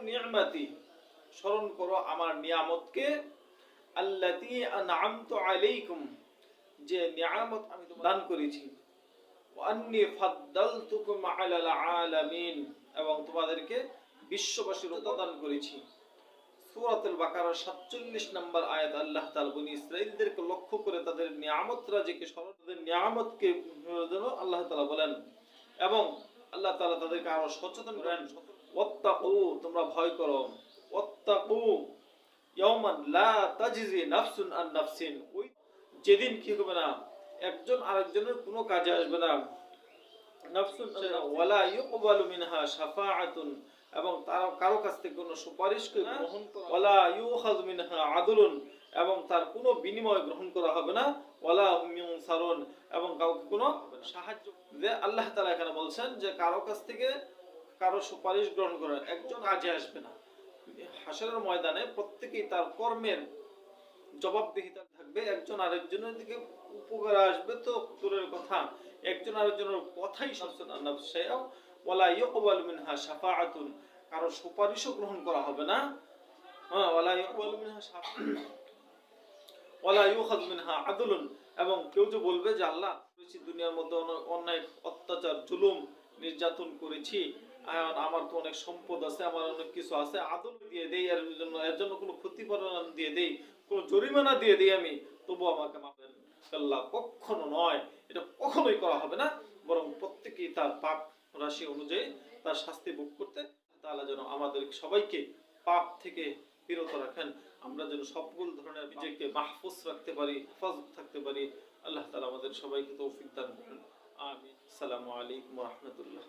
নি'মাতি স্মরণ করো আমার নিয়ামতকে। আল্লাতী আলাইকুম, যে নিয়ামত আমি দান করেছি। আলাল আলামিন, এবং তোমাদেরকে বিশ্ববাসীর করেছি। 47 নম্বর আয়াত, আল্লাহ তাআলা বনি লক্ষ্য করে তাদের নিয়ামত রাজিকে স্মরণ, তাদের নিয়ামতকে আল্লাহ তাআলা বলেন, এবং আল্লাহ তাআলা তাদেরকে আরও সচেতন করেন। তোমরা ভয় করো। ওয়াত্তাকু ইয়াওমান লা তাজজি নাফসুন আন নাফসিন। ওই যেদিন কি হবে না একজন আরেকজনের কোনো কাজে আসবে না। নাফসুন ওয়ালা ইউকবালু মিনহা শাফাআতুন এবং তার কারও কাছ থেকে কোনো সুপারিশকে গ্রহণ করা ওয়ালা ইউখাযু মিনহা আদলুন এবং তার কোনো বিনিময় গ্রহণ করা হবে না। ওয়ালা এবং কাউকে কোনো সাহায্য যে আল্লাহ তাআলা এখানে বলছেন যে কারও কাছ থেকে কারও সুপারিশ গ্রহণ করা একজন কাজে আসবে না। হাসরের ময়দানে প্রত্যেকেই তার কর্মের জবাবদিহিতা থাকবে, একজন আরেকজনের দিকে উপকার আসবে তো দূরের কথা। একজন আরেকজনের কথাই ইয়কবাল মিনহা শাফাআতুন, কারও সুপারিশও গ্রহণ করা হবে না। হ্যাঁ এবং কেউ যে বলবে যে, আল্লাহ দুনিয়ার মধ্যে অন্যায় অত্যাচার, জুলুম, নির্যাতন করেছি। আমার তো অনেক সম্পদ আছে, আমার অনেক কিছু আছে আদল দিয়ে দেই, এর জন্য এর জন্য কোনো ক্ষতিপূরণ দিয়ে দেই, কোনো জরিমানা দিয়ে দেই আমি, তবু আমাকে মাফ আল্লাহ কখনো নয়, এটা কখনোই করা হবে না, বরং প্রত্যেকেই তার পাপ রাশি অনুযায়ী তার শাস্তি ভোগ করতে তাহলে যেন আমাদের সবাইকে পাপ থেকে বিরত রাখেন, আমরা যেন সকল ধরনের নিজেকে মাহফুজ রাখতে পারি, হেফাজত থাকতে পারি, আল্লাহ তালা আমাদের সবাইকে তৌফিক দান করেন। আমি আসসালামু আলাইকুম রহমতুল্লাহ।